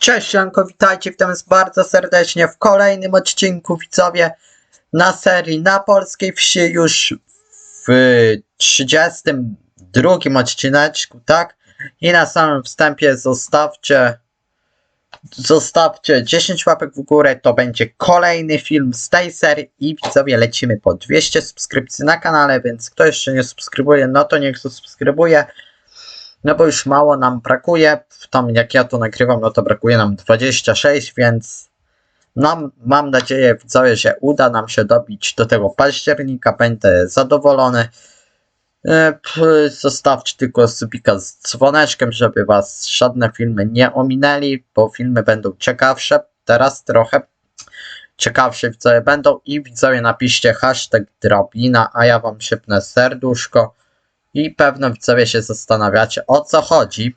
Cześć Janko, witajcie, witam was bardzo serdecznie w kolejnym odcinku widzowie na serii na polskiej wsi już w 32 odcineczku, tak? I na samym wstępie zostawcie zostawcie 10 łapek w górę, to będzie kolejny film z tej serii i widzowie lecimy po 200 subskrypcji na kanale, więc kto jeszcze nie subskrybuje, no to niech subskrybuje. No bo już mało nam brakuje. Tam jak ja to nagrywam, no to brakuje nam 26, więc mam nadzieję, widzowie, że uda nam się dobić do tego października. Będę zadowolony. E, Zostawcie tylko subika z dzwoneczkiem, żeby was żadne filmy nie ominęli, bo filmy będą ciekawsze. Teraz trochę ciekawsze widzowie będą i widzowie napiszcie hashtag drabina, a ja wam siepnę serduszko. I pewno widzowie się zastanawiacie o co chodzi.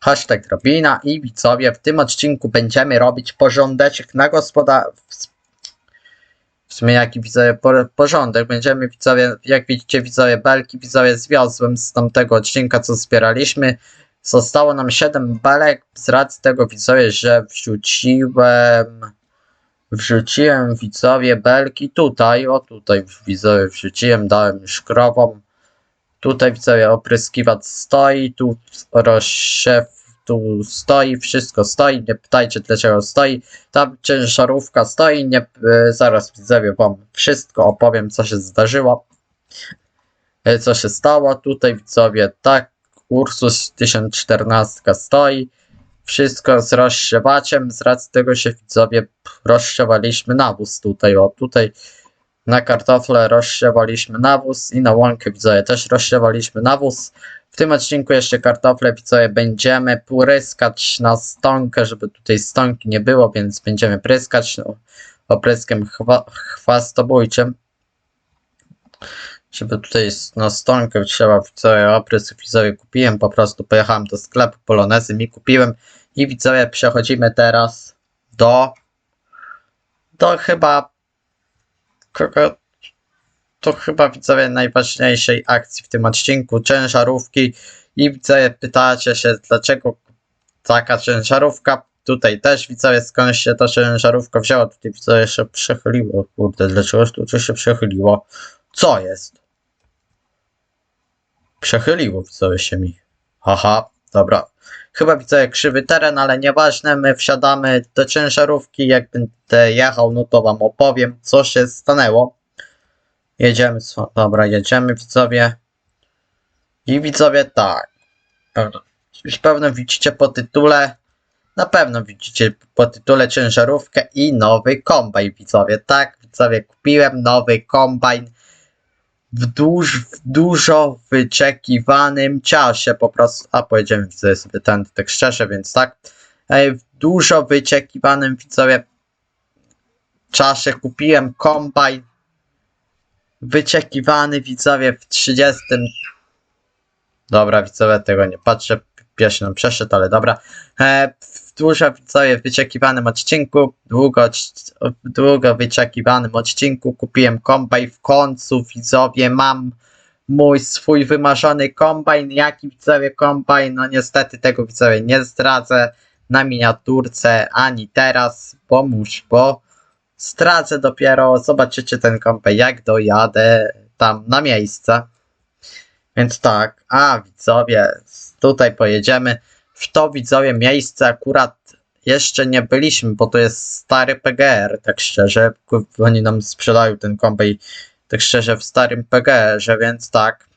Hashtag drobina i widzowie w tym odcinku będziemy robić porządeczek na gospodarstwie. W sumie jaki widzowie por- porządek. Będziemy widzowie, jak widzicie widzowie belki widzowie zwiozłem z tamtego odcinka co zbieraliśmy. Zostało nam 7 belek z racji tego widzowie, że wrzuciłem wrzuciłem widzowie belki tutaj, o tutaj widzowie wrzuciłem, dałem już krowom. Tutaj widzowie opryskiwacz stoi, tu rozsiew tu stoi, wszystko stoi, nie pytajcie dlaczego stoi. Tam ciężarówka stoi, nie, e, zaraz widzowie wam wszystko opowiem co się zdarzyło. E, Co się stało, tutaj widzowie tak, Ursus 1014 stoi. Wszystko z rozsiewaczem, z racji tego się widzowie rozsiewaliśmy nawóz tutaj, o tutaj na kartofle rozsiewaliśmy nawóz i na łąkę widzowie też rozsiewaliśmy nawóz. W tym odcinku jeszcze kartofle widzowie będziemy pryskać na stonkę, żeby tutaj stonki nie było, więc będziemy pryskać no, opryskiem chwa, chwastobójczym. Żeby tutaj na stonkę trzeba widzowie oprysk widzowie kupiłem, po prostu pojechałem do sklepu Polonezy mi kupiłem i widzowie przechodzimy teraz do do chyba kogo? To chyba widzowie najważniejszej akcji w tym odcinku. Ciężarówki. I widzowie pytacie się dlaczego taka ciężarówka? Tutaj też widzowie skąd się ta ciężarówka wzięła tutaj widzowie się przechyliło. Kurde dlaczego tu się przechyliło? Co jest? Przechyliło widzowie się mi. Aha dobra chyba widzowie krzywy teren ale nieważne my wsiadamy do ciężarówki jak będę jechał no to wam opowiem co się stanęło Jedziemy, co? Dobra, jedziemy widzowie. I widzowie tak. Już pewno widzicie po tytule. Na pewno widzicie po tytule ciężarówkę i nowy kombajn widzowie. Tak, widzowie, kupiłem nowy kombajn w, duż, w dużo wyczekiwanym czasie po prostu. A pojedziemy widzowie sobie ten tak szczerze, więc tak. W dużo wyczekiwanym widzowie czasie kupiłem kombajn wyczekiwany widzowie w 30. Dobra, widzowie tego nie patrzę. Pies nam przeszedł, ale dobra. E, dużo widzowie w wyczekiwanym odcinku, długo, długo wyczekiwanym odcinku kupiłem kombajn w końcu, widzowie, mam mój swój wymarzony kombajn. Jaki widzowie kombajn? No niestety tego widzowie nie zdradzę na miniaturce ani teraz, pomóż, bo Stracę dopiero, zobaczycie ten kompę, jak dojadę tam na miejsce. Więc tak, a widzowie, tutaj pojedziemy. W to widzowie miejsce akurat jeszcze nie byliśmy, bo to jest stary PGR, tak szczerze. Oni nam sprzedają ten kompej, tak szczerze, w starym PGR-ze, więc tak.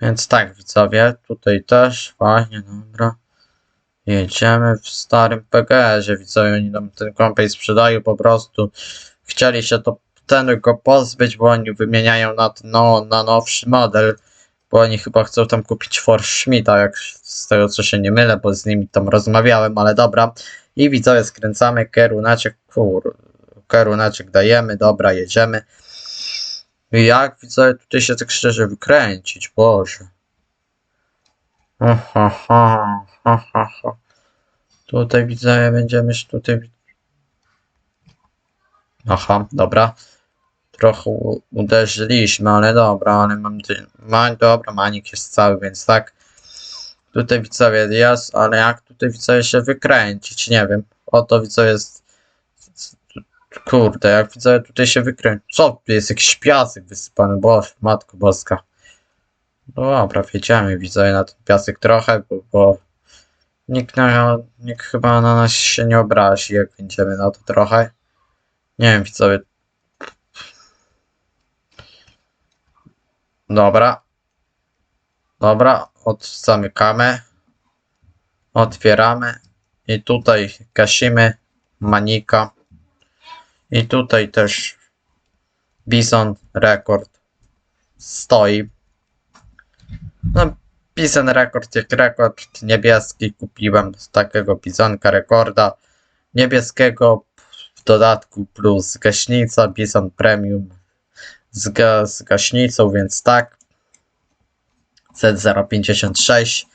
Więc tak, widzowie, tutaj też, fajnie, dobra. Jedziemy w starym PGR-ze, widzowie, oni nam ten kompej sprzedają po prostu. Chcieli się to ten go pozbyć, bo oni wymieniają na, no, na nowszy model, bo oni chyba chcą tam kupić Forschmita, jak z tego co się nie mylę, bo z nimi tam rozmawiałem, ale dobra. I widzowie, skręcamy, kierunaczek, kur, kierunaczek dajemy, dobra, jedziemy. I jak widzowie tutaj się tak szczerze wykręcić, Boże. Aha, aha, aha, aha. Tutaj widzę, będziemy tutaj. Aha, dobra. Trochę uderzyliśmy, ale dobra, ale mam. dy- Ma, dobra, manik jest cały, więc tak. tutaj widzowie jest, ale jak tutaj widzowie się wykręcić, nie wiem. Oto widzowie jest... Kurde, jak widzowie tutaj się wykręcić. Co? Jest jakiś piasek wysypany, boże, matko boska. No dobra, wiedziałem widzowie na ten piasek trochę, bo, bo nikt, na, nikt chyba na nas się nie obrazi, jak będziemy na to trochę. Nie wiem, widzowie. Dobra. Dobra, od, zamykamy. Otwieramy. I tutaj gasimy manika. I tutaj też Bison rekord stoi. No, Bison rekord jak rekord niebieski kupiłem z takiego Bisonka rekorda niebieskiego w dodatku plus gaśnica Bison Premium z, ga, z gaśnicą, więc tak Z056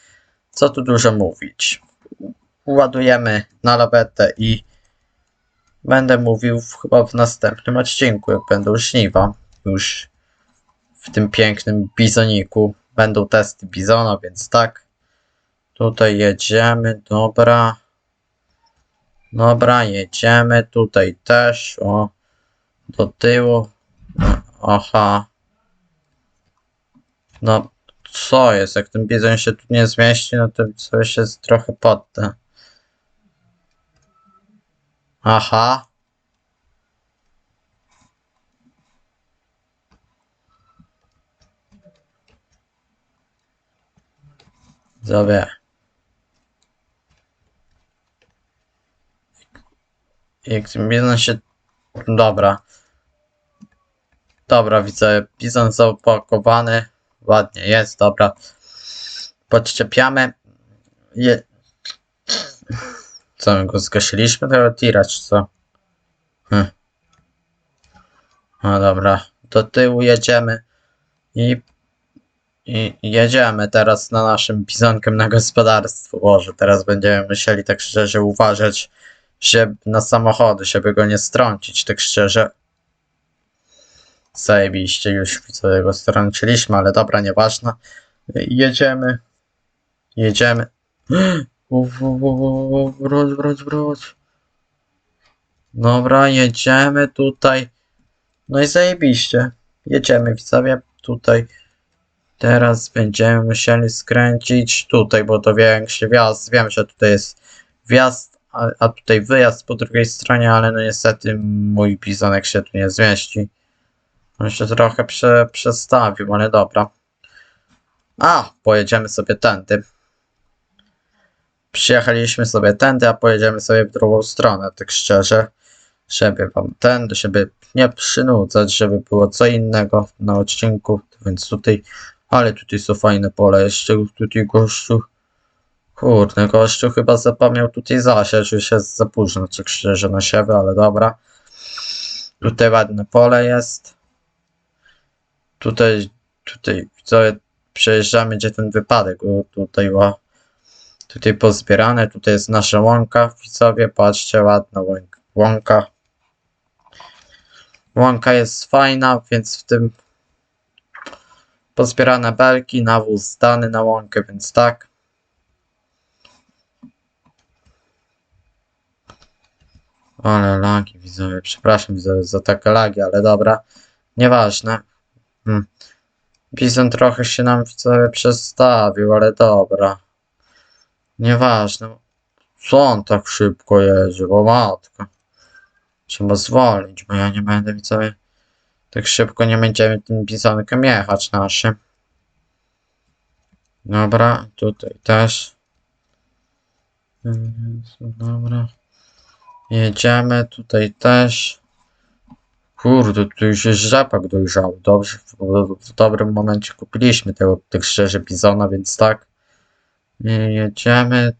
co tu dużo mówić? Ładujemy na lawetę i będę mówił w, chyba w następnym odcinku jak będą żniwa. Już w tym pięknym bizoniku będą testy bizona, więc tak. Tutaj jedziemy, dobra. Dobra, jedziemy tutaj też, o, do tyłu, aha, no, co jest, jak ten bizon się tu nie zmieści, no to coś jest trochę podte. Aha. Sobie. Jak ten bizon się... Dobra. Dobra, widzę. Bizon zapakowany. Ładnie jest, dobra. Podczepiamy. Je... Co, go zgasiliśmy? Tego tira, czy co? Hm. No dobra. Do tyłu jedziemy. I... I jedziemy teraz na naszym bizonkiem na gospodarstwo. Boże, teraz będziemy musieli tak szczerze uważać, żeby na samochody, żeby go nie strącić, tak szczerze. Zajebiście, już widzę go strąciliśmy, ale dobra, nieważne. Jedziemy. Jedziemy. Wróć, wróć, wróć. Dobra, jedziemy tutaj. No i zajebiście. Jedziemy, widzowie, tutaj. Teraz będziemy musieli skręcić tutaj, bo to większy wjazd. Wiem, że tutaj jest wjazd, a, a tutaj wyjazd po drugiej stronie, ale no niestety mój bizonek się tu nie zmieści. On się trochę prze, przestawił, ale dobra. A, pojedziemy sobie tędy. Przyjechaliśmy sobie tędy, a pojedziemy sobie w drugą stronę, tak szczerze. Żeby wam tędy, żeby nie przynudzać, żeby było co innego na odcinku, więc tutaj, ale tutaj są fajne pola, jeszcze tutaj gościu. Kurde, gościu chyba zapomniał tutaj zasiać, już jest za późno, tak szczerze na siebie, ale dobra. Tutaj ładne pole jest. Tutaj, tutaj, co przejeżdżamy, gdzie ten wypadek, tutaj, o, tutaj pozbierane, tutaj jest nasza łąka, widzowie, patrzcie, ładna łąk- łąka. Łąka jest fajna, więc w tym pozbierane belki, nawóz zdany na łąkę, więc tak. Ale lagi, widzowie, przepraszam widzowie za takie lagi, ale dobra, nieważne. Hmm. Bizon trochę się nam widzowie przestawił, ale dobra. Nieważne. Co on tak szybko jedzie, bo matka. Trzeba zwolnić, bo ja nie będę widzowie. Tak szybko nie będziemy tym bizonkiem jechać naszym. Dobra, tutaj też. Jezu, Dobra. Jedziemy tutaj też. Kurde, tu już jest rzepak dojrzały. Dobrze, w, w dobrym momencie kupiliśmy tego, tak szczerze, bizona, więc tak. I jedziemy.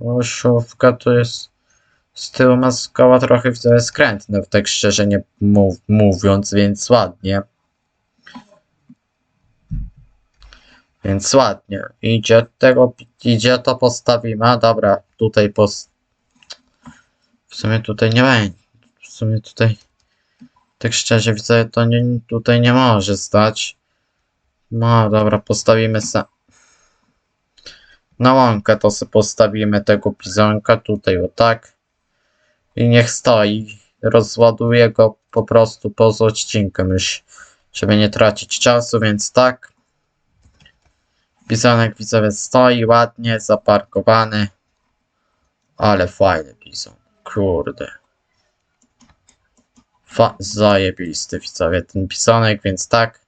Osiówka to jest z tyłu ma skała trochę widzę skrętne, tak szczerze nie mów, mówiąc, więc ładnie. Więc ładnie. Idzie tego, idzie to postawimy. A dobra, tutaj post... W sumie tutaj nie będzie. W sumie tutaj tak szczerze widzę, to nie, tutaj nie może stać. No dobra, postawimy se. na łąkę to sobie postawimy tego bizonka tutaj o tak. I niech stoi. Rozładuję go po prostu poza odcinkiem już, żeby nie tracić czasu, więc tak. Bizonek widzowie stoi ładnie, zaparkowany. Ale fajny bizon, kurde. Fa zajebisty widzowie ten bizonek, więc tak.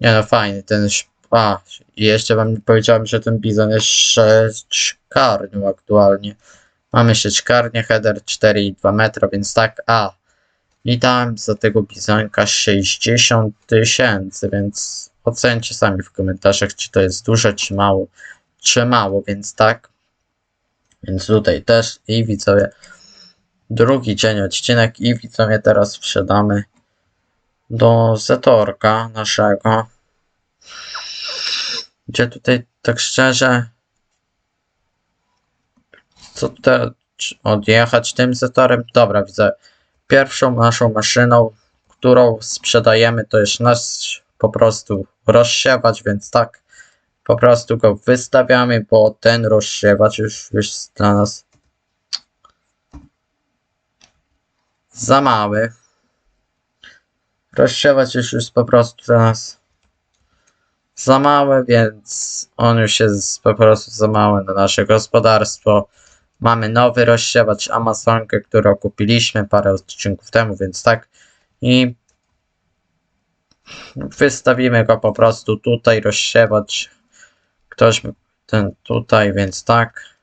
Nie no fajny, ten. A, jeszcze wam powiedziałem, że ten bizon jest aktualnie. Mamy sieczkarnię, header 4,2 metra, więc tak, a. I dałem za tego bizonka 60 tysięcy, więc ocencie sami w komentarzach, czy to jest dużo, czy mało, czy mało, więc tak. Więc tutaj też i widzowie, drugi dzień odcinek i widzowie teraz wsiadamy do Zetorka naszego. Gdzie tutaj tak szczerze co czy odjechać tym Zetorem? Dobra, widzę. Pierwszą naszą maszyną, którą sprzedajemy, to jest nasz po prostu rozsiewacz, więc tak, po prostu go wystawiamy, bo ten rozsiewacz już jest dla nas za mały. Rozsiewacz już jest po prostu nas za mały, więc on już jest po prostu za mały na nasze gospodarstwo. Mamy nowy rozsiewacz Amazonkę, którą kupiliśmy parę odcinków temu, więc tak. I wystawimy go po prostu tutaj, rozsiewacz. Ktoś ten tutaj, więc tak.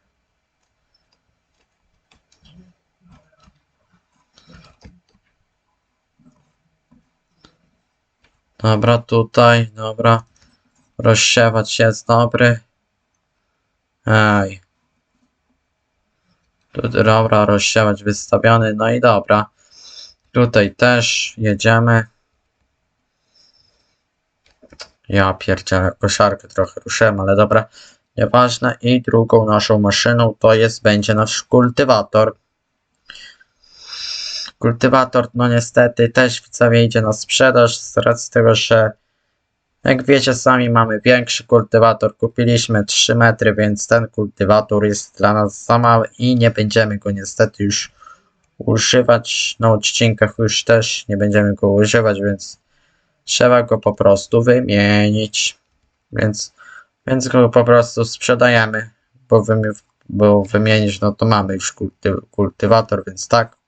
Dobra, tutaj, dobra. Rozsiewacz jest dobry. Ej. Tu, dobra, rozsiewacz wystawiony, no i dobra. Tutaj też jedziemy. Ja pierdzielę, koszarkę trochę ruszyłem, ale dobra. Nieważne. I drugą naszą maszyną to jest, będzie nasz kultywator. Kultywator, no niestety, też widzowie idzie na sprzedaż z racji tego, że jak wiecie sami mamy większy kultywator, kupiliśmy 3 metry, więc ten kultywator jest dla nas za mały i nie będziemy go niestety już używać. Na odcinkach już też nie będziemy go używać, więc trzeba go po prostu wymienić. Więc, więc go po prostu sprzedajemy, bo, wymi bo wymienić no to mamy już kulty kultywator, więc tak.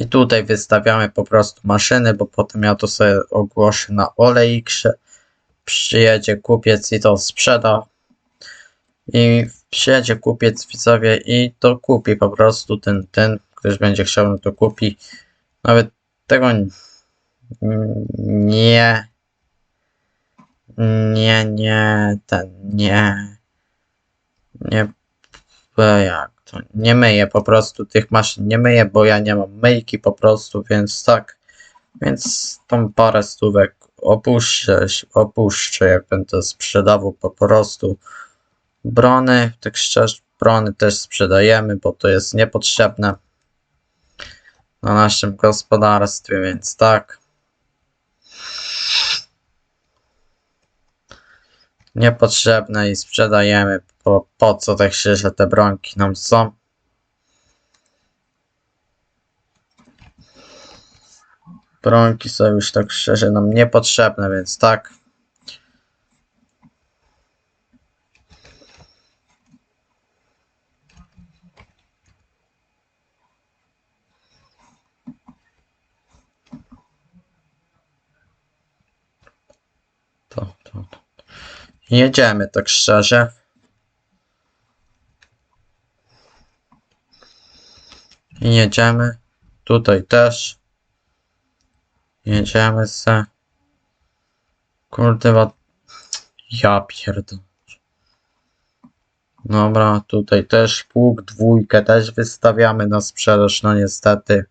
I tutaj wystawiamy po prostu maszyny, bo potem ja to sobie ogłoszę na OLX. Przyjedzie kupiec i to sprzeda. I przyjedzie kupiec widzowie i to kupi po prostu ten, ten, ktoś będzie chciał, no to kupi. Nawet tego nie, nie, nie, ten, nie, nie, jak to nie myję po prostu tych maszyn, nie myję, bo ja nie mam myjki po prostu, więc tak, więc tą parę stówek opuszczę, opuszczę jak będę sprzedawał po prostu brony, tak szczerze, brony też sprzedajemy, bo to jest niepotrzebne na naszym gospodarstwie, więc tak. Niepotrzebne i sprzedajemy, po, po co tak szczerze te bronki nam są. Bronki są już tak szczerze nam niepotrzebne, więc tak. To, to, to. Jedziemy tak szczerze. Jedziemy. Tutaj też. Jedziemy se. Kurde, wa- ja pierdolę. Dobra, tutaj też pług, dwójkę też wystawiamy na sprzedaż, no niestety.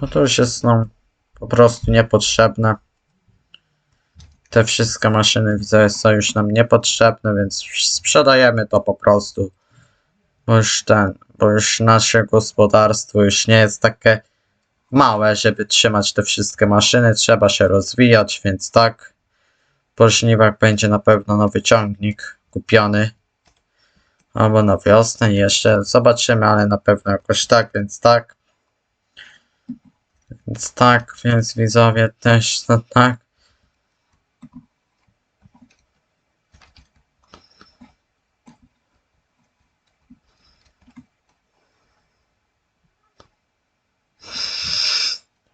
No to już jest nam po prostu niepotrzebne. Te wszystkie maszyny widzę są już nam niepotrzebne, więc sprzedajemy to po prostu. Bo już ten, bo już nasze gospodarstwo już nie jest takie małe, żeby trzymać te wszystkie maszyny, trzeba się rozwijać, więc tak. Po żniwach będzie na pewno nowy ciągnik kupiony. Albo na wiosnę jeszcze. Zobaczymy, ale na pewno jakoś tak, więc tak. Więc tak, więc widzowie też no tak.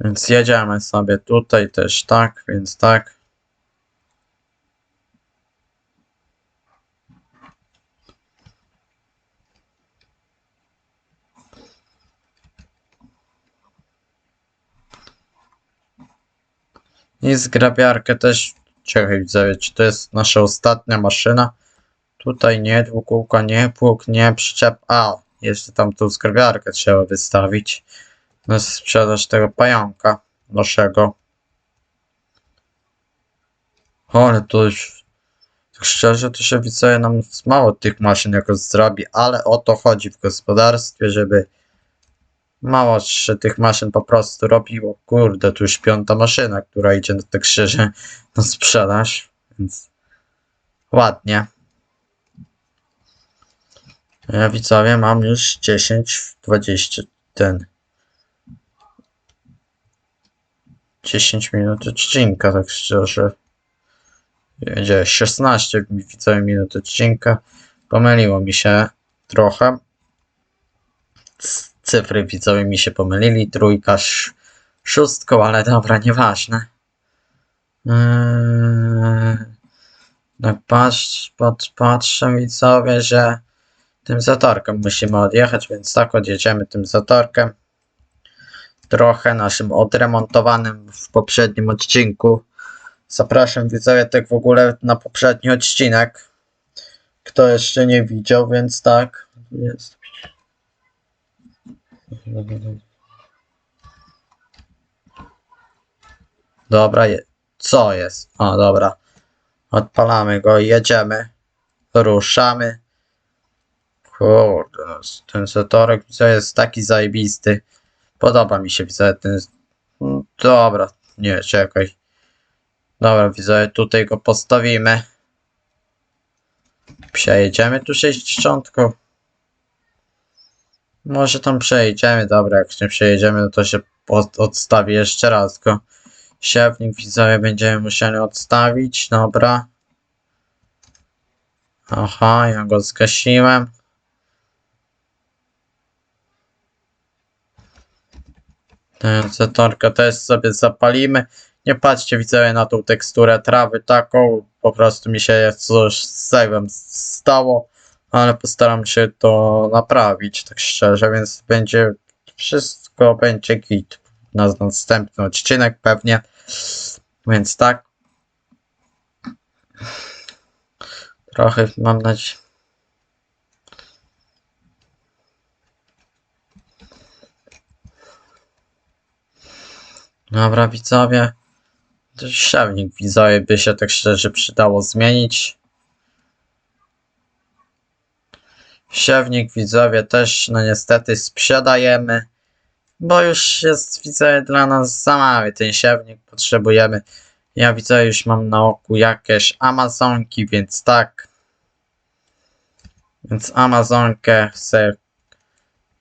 Więc jedziemy sobie tutaj też tak, więc tak. I zgrabiarkę też. Czekaj, widzowie, czy to jest nasza ostatnia maszyna? Tutaj nie, dwukółka nie, pług nie, przyczep. A, jeszcze tam tą zgrabiarkę trzeba wystawić na sprzedaż tego pająka naszego. O, ale to już tak szczerze to się widzowie nam mało tych maszyn jakoś zrobi, ale o to chodzi w gospodarstwie, żeby mało się tych maszyn po prostu robiło. Kurde, tu już piąta maszyna, która idzie na tak szczerze na sprzedaż, więc ładnie. Ja widzowie mam już 10, 20 ten 10 minut odcinka, tak szczerze. Będzie 16 widzowie minut odcinka. Pomyliło mi się trochę. Cyfry widzowie mi się pomylili. Trójka, sz- szóstką, ale dobra, nieważne. Eee, tak patrz, patrz, patrzę widzowie, że tym zatorkiem musimy odjechać, więc tak odjedziemy tym zatorkiem trochę naszym odremontowanym w poprzednim odcinku. Zapraszam widzowie tak w ogóle na poprzedni odcinek. Kto jeszcze nie widział, więc tak. Jest. Dobra, je. co jest? O, dobra. Odpalamy go jedziemy. Ruszamy. Kurde, no, ten zatorek jest taki zajebisty. Podoba mi się, widzę ten. Dobra, nie, czekaj. Dobra, widzę, tutaj go postawimy. Przejedziemy tu 60. Może tam przejedziemy, dobra, jak nie przejedziemy, no to się odstawi jeszcze raz go. Siewnik widzowie będziemy musieli odstawić, dobra. Aha, ja go zgasiłem. Zatorkę też sobie zapalimy. Nie patrzcie widzowie na tą teksturę trawy taką. Po prostu mi się coś z save'em stało. Ale postaram się to naprawić, tak szczerze, więc będzie wszystko będzie git na następny odcinek pewnie. Więc tak. Trochę mam nadzieję. Dobra, widzowie. To Siewnik widzowie by się tak szczerze przydało zmienić. Siewnik widzowie też no niestety sprzedajemy. Bo już jest widzowie dla nas za mały ten siewnik. Potrzebujemy. Ja widzę już mam na oku jakieś Amazonki, więc tak. Więc Amazonkę sobie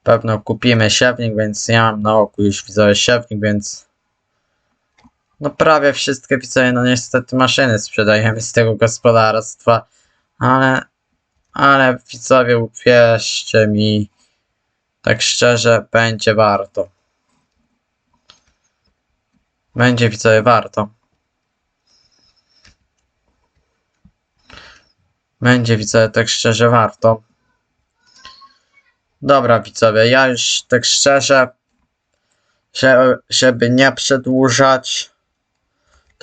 pewno kupimy siewnik, więc ja mam na oku już widzowie siewnik, więc no prawie wszystkie widzowie, no niestety maszyny sprzedajemy z tego gospodarstwa, ale, ale widzowie uwierzcie mi, tak szczerze, będzie warto. Będzie widzowie warto. Będzie widzowie, tak szczerze warto. Dobra widzowie, ja już tak szczerze, że, żeby nie przedłużać,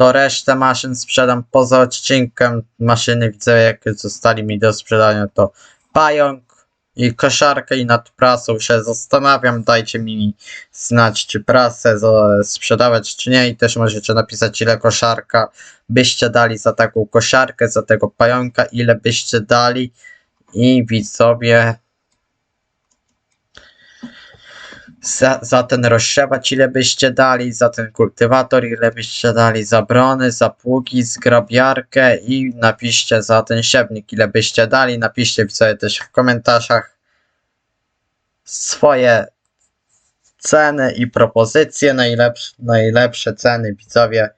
to resztę maszyn sprzedam poza odcinkiem. Maszyny widzę, jakie zostali mi do sprzedania, to pająk i koszarkę i nad prasą się zastanawiam. Dajcie mi znać, czy prasę sprzedawać, czy nie. I też możecie napisać, ile koszarka byście dali za taką koszarkę, za tego pająka, ile byście dali. I widzowie. Za, za ten rozsiewać ile byście dali, za ten kultywator ile byście dali, za brony, za pługi, zgrabiarkę i napiszcie za ten siewnik ile byście dali. Napiszcie widzowie też w komentarzach swoje ceny i propozycje, najlepsze, najlepsze ceny widzowie.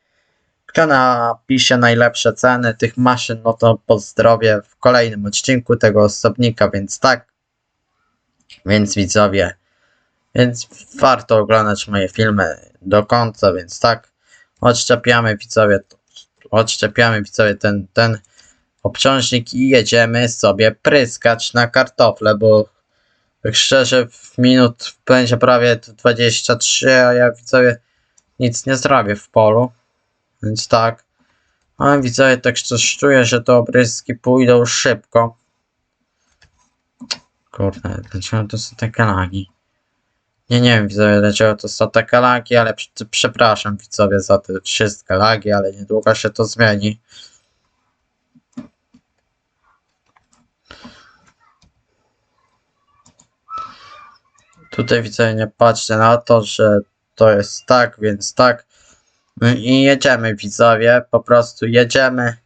Kto napisze najlepsze ceny tych maszyn, no to pozdrowię w kolejnym odcinku tego osobnika, więc tak. Więc widzowie, więc warto oglądać moje filmy do końca, więc tak. Odszczepiamy widzowie, odszczepiamy widzowie ten, ten obciążnik i jedziemy sobie pryskać na kartofle, bo tak szczerze w minut będzie prawie 23, a ja widzowie nic nie zrobię w polu. Więc tak. Ale widzowie tak coś czuję, że te opryski pójdą szybko. Kurde, dlaczego to są takie lagi? Nie, nie wiem widzowie, dlaczego to są takie lagi, ale prze- przepraszam widzowie za te wszystkie lagi, ale niedługo się to zmieni. Tutaj widzowie nie patrzcie na to, że to jest tak, więc tak. I jedziemy widzowie, po prostu jedziemy.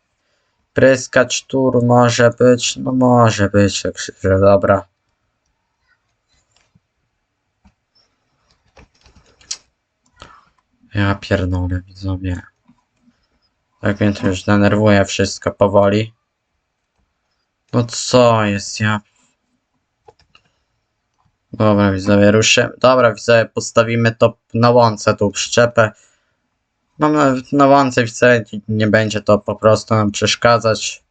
Pryskacz tur może być, no może być, jak się, że dobra. Ja pierdolę widzowie. Tak więc już denerwuję wszystko powoli. No co jest, ja... Dobra widzowie, ruszymy. Dobra widzowie, postawimy to na łące, tą przyczepę. Mam nawet na łące widzę, nie będzie to po prostu nam przeszkadzać.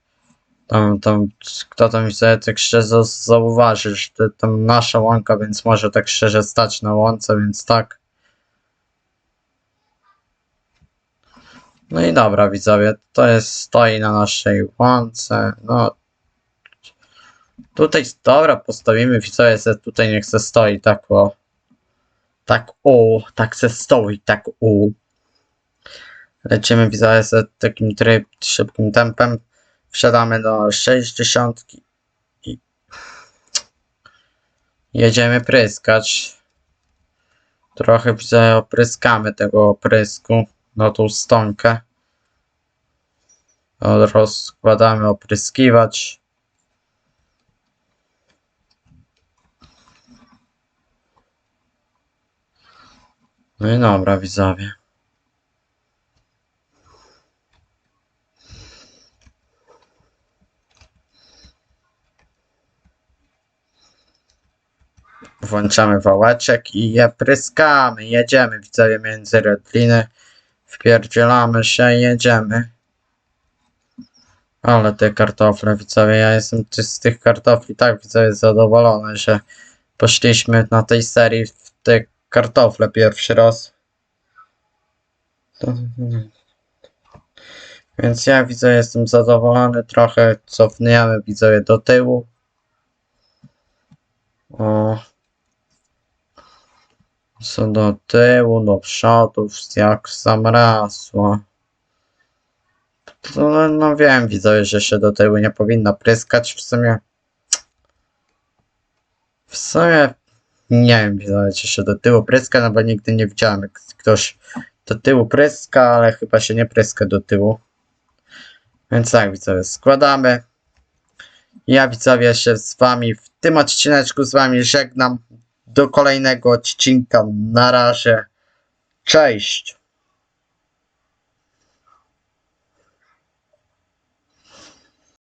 Tam, tam, kto tam widzę, tak szczerze zauważy, że tam nasza łąka, więc może tak szczerze stać na łące, więc tak. No i dobra widzowie, to jest, stoi na naszej łące, no. Tutaj, dobra, postawimy widzowie, że tutaj niech se stoi tak o. Tak o, tak se stoi, tak o. Lecimy widzowie z takim tryb, szybkim tempem. Wsiadamy do 60 i jedziemy pryskać. Trochę widzę opryskamy tego oprysku na tą stonkę. Rozkładamy opryskiwać. No i dobra widzowie. Włączamy wałeczek i je pryskamy. Jedziemy, widzowie, między rotliny. Wpierdzielamy się, jedziemy. Ale te kartofle, widzowie, ja jestem z tych kartofli tak, widzowie, zadowolony, że poszliśmy na tej serii w te kartofle pierwszy raz. Więc ja, widzowie, jestem zadowolony. Trochę cofniemy, widzowie, do tyłu. O. Co do tyłu, do przodu, jak zamrasło. To, no wiem, widzowie, że się do tyłu nie powinno pryskać. W sumie. W sumie. Nie wiem, widzowie, czy się do tyłu pryska, no bo nigdy nie widziałem, jak ktoś do tyłu pryska, ale chyba się nie pryska do tyłu. Więc tak, widzowie, składamy. Ja, widzowie, się z wami w tym odcineczku z wami żegnam. Do kolejnego odcinka. Na razie. Cześć.